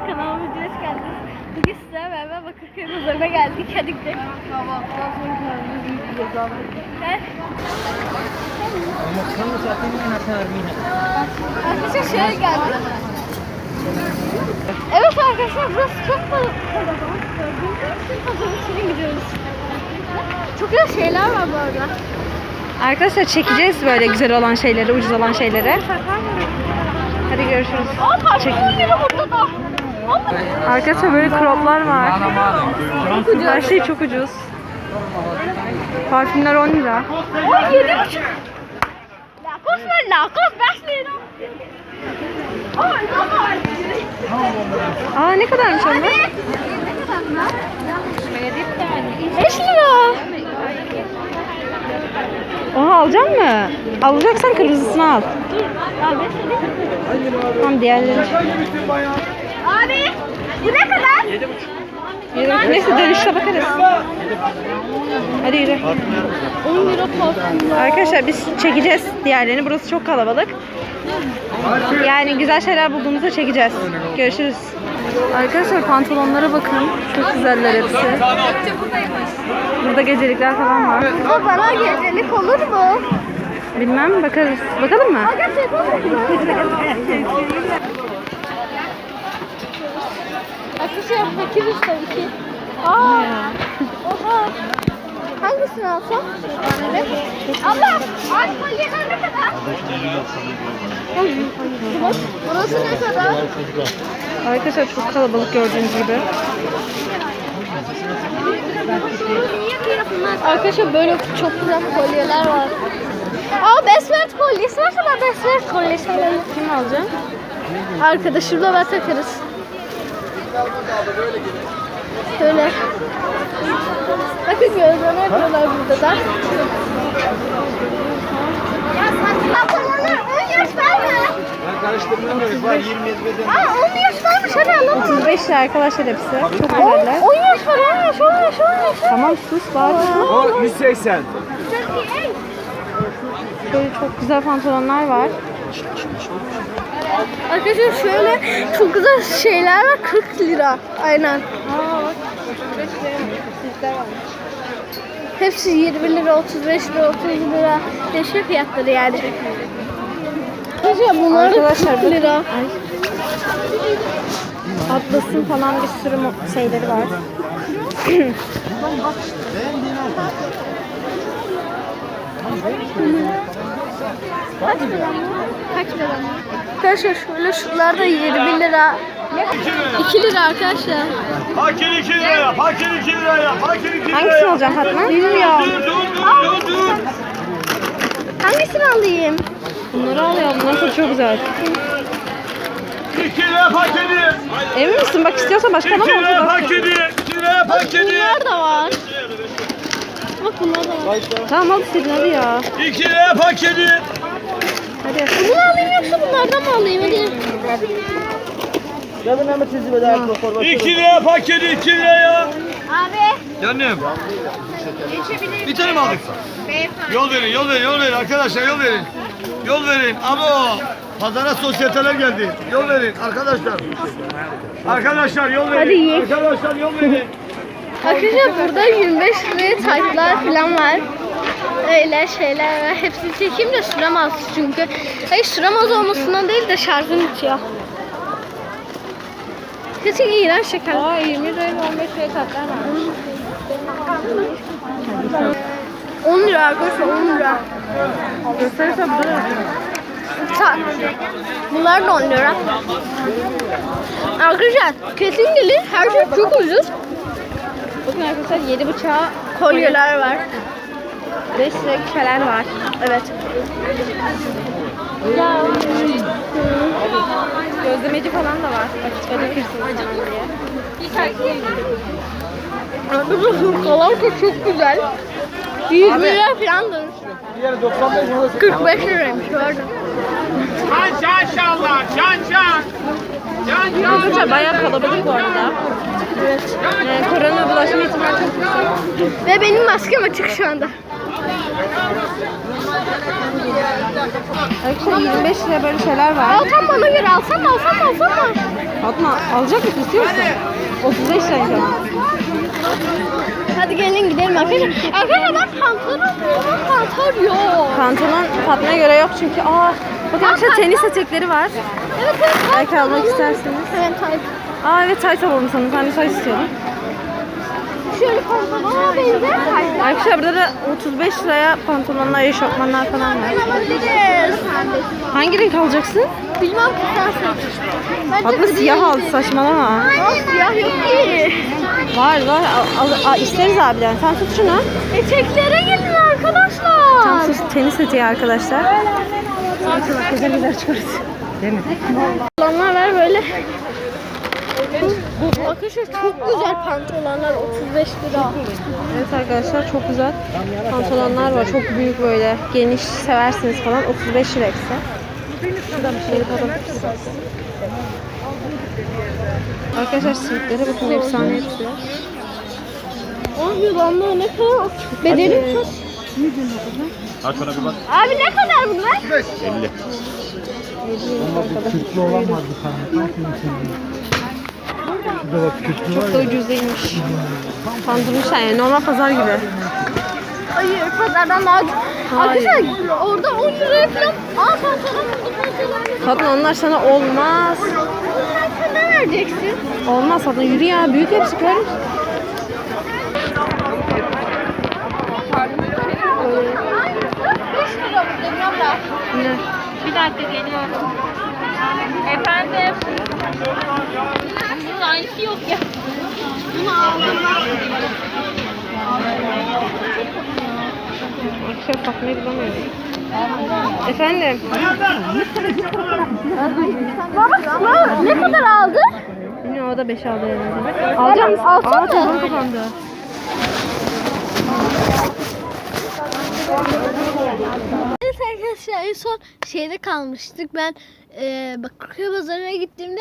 Kanalıma hoş geldiniz. Bugün sizlerle beraber Bakırköy pazarına geldik. Hadi gidelim. Kahvaltıdan sonra kendimizi yiyeceğiz abi. Arkadaşlar şöyle geldik. Evet arkadaşlar burası çok kalabalık. Gördüğünüz için pazarın içine gidiyoruz. Çok güzel şeyler var bu arada. Arkadaşlar çekeceğiz böyle güzel olan şeyleri, ucuz olan şeyleri. Hadi görüşürüz. Aa parfüm oluyor burada da. Arkadaşlar böyle croplar var. Her şey çok ucuz. Parfümler 10 lira. Aa yedi buçuk. Lakos var lakos 5 lira. Aa ne kadarmış onlar? 5 lira. Oha alacak mı? Alacaksan kırmızısını al. Tamam diğerleri. Abi bu ne kadar? Yürü. Neyse dönüşte bakarız. Hadi yürü. 10 lira parfüm. Arkadaşlar biz çekeceğiz diğerlerini. Burası çok kalabalık. Yani güzel şeyler bulduğumuzda çekeceğiz. Görüşürüz. Arkadaşlar pantolonlara bakın. Çok güzeller hepsi. Burada gecelikler falan var. Bu bana gecelik olur mu? Bilmem bakarız. Bakalım mı? Şey Arkadaşlar fakir usta iki. Aa. Oha. Hangisini alsam? Evet. Abla, ay kolyeler ne kadar? Burası ne kadar? Arkadaşlar çok kalabalık gördüğünüz gibi. Arkadaşlar böyle çok güzel kolyeler var. Aa Besmert kolyesi var sana Besmert kolyesi alalım. Kim alacak? Arkadaşımla ben takarız. Şöyle. Bakın gözleme yapıyorlar burada da. Ya sen pantolonlar 10 yaş var mı? Ben karıştırmıyorum. Var 20 beden. Aa 10 yaş varmış hadi alalım. 35 lira arkadaşlar hepsi. Çok 10, güzeller. 10 yaş var 10 yaş 10 yaş 10 yaş. Tamam sus bağırma. O 180. Böyle çok güzel pantolonlar var. Arkadaşlar şöyle çok güzel şeyler var 40 lira. Aynen. Hepsi 20 lira, 35 lira, 30 lira. Değişiyor fiyatları yani. Arkadaşlar bunlar da Arkadaşlar 40 lira. Ay. Atlas'ın falan bir sürü şeyleri var. Kaç lira mı? Kaç lira mı? Arkadaşlar şöyle şunlar da 20 lira. 2 lira arkadaşlar. Paket 2 liraya, paket 2 liraya, paket 2 Hangisini alacağım Fatma? Bilmiyorum. Dur dur dur dur. Hangisini alayım? Bunları al ya. Bunlar çok, çok güzel. 2 lira paketi. Emin misin? Bak istiyorsan başka 2 adam lira olacak. paketi. 2 lira paketi. Bunlar da var. Bak bunlar da var. Tamam al istedin hadi ya. 2 lira paketi. Hadi. Bunu alayım yoksa bunlardan mı alayım? Hadi. 2 lira paketi 2 liraya. Abi. Canım. Bir tane mi aldık? Yol verin, yol verin, yol verin arkadaşlar yol verin. Yol verin. Abo. Pazara sosyeteler geldi. Yol verin arkadaşlar. Arkadaşlar yol verin. Hadi ye. Arkadaşlar yol verin. Arkadaşlar burada 25 liraya taytlar falan var. Öyle şeyler var. Hepsini çekeyim de süremez çünkü. Hayır süremez olmasından değil de şarjım bitiyor. Kesin iğrenç şeker. Aa 20 liraya 15 liraya tatlar var. 10 lira arkadaşlar 10 lira. Gösterirsen burada. Ta- Bunlar da 10 lira. Arkadaşlar kesin gelin her şey çok ucuz. Bakın arkadaşlar 7 bıçağı Kolyeler var. 5 lira küpeler var. Evet. Ya. Gözlemeci falan da var. Açık bırakırsınız falan diye. Arkadaşlar hırkalar da çok güzel. 100 lira falandır. 45 liraymış gördüm. Can can şallar, can can. Can can. Arkadaşlar bayağı kalabalık bu arada. Evet. Yani korona bulaşma ihtimali çok yüksek. Ve benim maskem açık şu anda. Arkadaşlar 25 liraya böyle şeyler var. Aa, tam bana göre alsam alsam alsam mı? Fatma alacak mısın istiyor musun? 35 lira an. Hadi gelin gidelim arkadaşlar. Arkadaşlar ben pantolon buldum. Pantolon yok. Pantolon Fatma'ya göre yok çünkü aa bakın arkadaşlar tenis etekleri var. Evet evet. Belki almak istersiniz. Evet hayır. Aa evet tayt alalım sana. Sen de tayt istiyordun. Şöyle pantolona benzer taytlar Arkadaşlar burada da 35 liraya pantolonlar, eşofmanlar falan var. alabiliriz. Hangi renk alacaksın? Bilmem ki sen gri. siyah aldı saçmalama. Aa, siyah yok ki. Var var al, al, isteriz abiden. Sen tut şunu. Eteklere gelin arkadaşlar. Tam sus tenis eteği arkadaşlar. Güzel güzel çıkarız. Değil mi? Pantolonlar böyle. Arkadaşlar çok güzel pantolonlar 35 lira. Evet arkadaşlar çok güzel pantolonlar var. Çok büyük böyle geniş seversiniz falan. 35 lira eksi. Şuradan bir şeyleri kapatırız. Arkadaşlar simitlere bakın efsane hepsi. Abi yılanlar ne kadar bedeli kaç? Aç ona bir bak. Abi ne kadar bunlar? 50. Kürklü olan var bir tane. Şurada bak kürklü var Çok da ucuz değilmiş. Kandırmışlar yani normal pazar gibi. Hayır pazardan daha Hayır. Arkadaşlar orada 10 liraya falan Aa pantolon buldum pantolon. Fatma onlar sana olmaz. Bunlar sen ne vereceksin? Olmaz Fatma yürü ya büyük hepsi görür? Aynısı 5 lira bu demiyorum da. Ne? Bir dakika geliyorum. Efendim. Bunun aynısı yok ya. Bunu aldım. Arkadaşlar Fatma'yı bulamıyorum. Efendim? Baba ne kadar aldı? Bilmiyorum o da 5 aldı herhalde. Alacağım? Alsana. Aa telefon kapandı. Arkadaşlar en son şeyde kalmıştık. Ben e, Bakırköy pazarına gittiğimde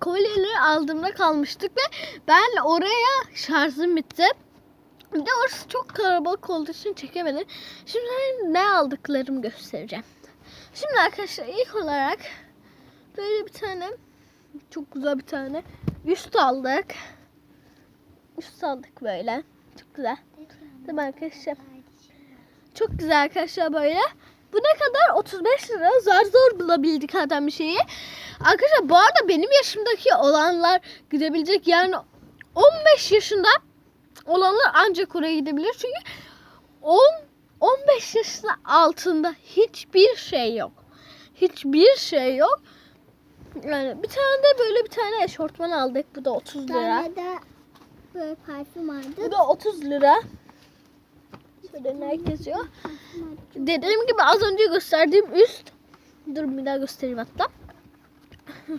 kolyeleri aldığımda kalmıştık ve ben oraya şarjım bitti. Bir de orası çok kalabalık olduğu için çekemedim. Şimdi ne aldıklarımı göstereceğim. Şimdi arkadaşlar ilk olarak böyle bir tane çok güzel bir tane üst aldık. Üst aldık böyle. Çok güzel. Mi arkadaşlar? Çok güzel arkadaşlar böyle. Bu ne kadar? 35 lira. Zar zor bulabildik zaten bir şeyi. Arkadaşlar bu arada benim yaşımdaki olanlar gidebilecek. Yani 15 yaşında olanlar ancak oraya gidebilir. Çünkü 10 15 yaşın altında hiçbir şey yok. Hiçbir şey yok. Yani bir tane de böyle bir tane eşortman aldık. Bu da 30 lira. tane de böyle parfüm aldım. Bu da 30 lira. Şöyle ne geziyor. Dediğim gibi az önce gösterdiğim üst. Dur bir daha göstereyim hatta.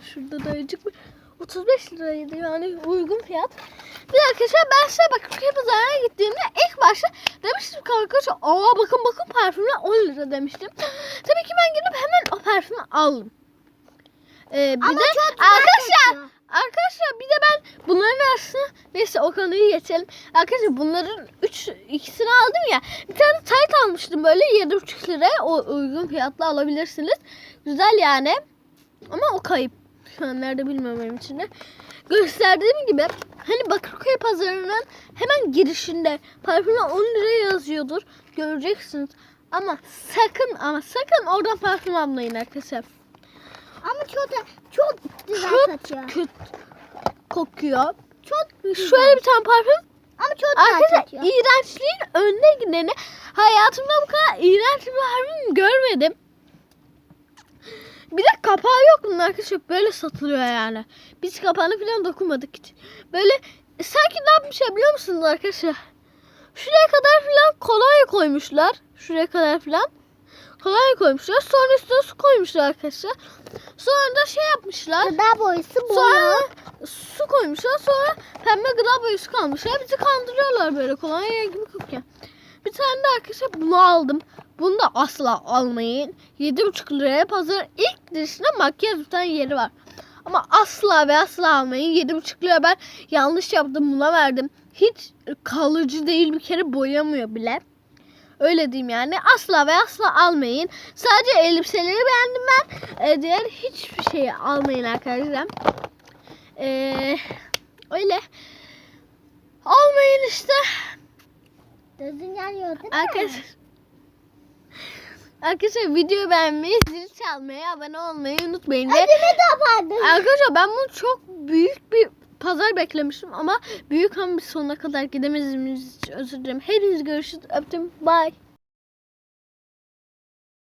Şurada da bir 35 liraydı yani uygun fiyat. Bir arkadaşlar ben size Bakırköy pazarına gittiğimde ilk başta demiştim ki arkadaşlar aa bakın bakın parfümler 10 lira demiştim. Tabii ki ben gidip hemen o parfümü aldım. Ee, bir Ama de arkadaşlar. Arkadaşlar bir de ben bunların arasına neyse o konuyu geçelim. Arkadaşlar bunların üç ikisini aldım ya. Bir tane tayt almıştım böyle 7,5 liraya. O uygun fiyatla alabilirsiniz. Güzel yani. Ama o kayıp. Şu an nerede bilmiyorum benim için de. Gösterdiğim gibi hani Bakırköy pazarının hemen girişinde parfümler 10 lira yazıyordur. Göreceksiniz. Ama sakın ama sakın oradan parfüm almayın arkadaşlar. Ama çok da çok güzel Çok kaçıyor. kötü kokuyor. Çok şöyle bir tane parfüm. Ama çok güzel Arkadaşlar kaçıyor. iğrençliğin önüne gideni hayatımda bu kadar iğrenç bir parfüm görmedim. Bir de kapağı yok bunun arkadaşlar. Böyle satılıyor yani. Biz kapağına falan dokunmadık hiç. Böyle sanki ne yapmışlar biliyor musunuz arkadaşlar? Şuraya kadar falan kolonya koymuşlar. Şuraya kadar falan. Kolonya koymuşlar. Sonra üstüne su koymuşlar arkadaşlar. Sonra da şey yapmışlar. Gıda boyası boya. Sonra su koymuşlar. Sonra pembe gıda boyası kalmışlar. Bizi kandırıyorlar böyle kolonya gibi kokuyor. Bir tane de arkadaşlar bunu aldım. Bunu da asla almayın. 7,5 liraya pazar ilk girişinde makyaj bir tane yeri var. Ama asla ve asla almayın. 7,5 lira ben yanlış yaptım buna verdim. Hiç kalıcı değil bir kere boyamıyor bile. Öyle diyeyim yani. Asla ve asla almayın. Sadece elbiseleri beğendim ben. E, diğer hiçbir şeyi almayın arkadaşlar. E, öyle. Almayın işte. Gözün yanıyor değil mi? Arkadaşlar. Arkadaşlar videoyu beğenmeyi, zil çalmayı, abone olmayı unutmayın. Ödümü kapattın. arkadaşlar ben bunu çok büyük bir pazar beklemiştim ama büyük biz sonuna kadar gidemediğimiz için özür dilerim. Hepiniz görüşürüz. Öptüm. Bye.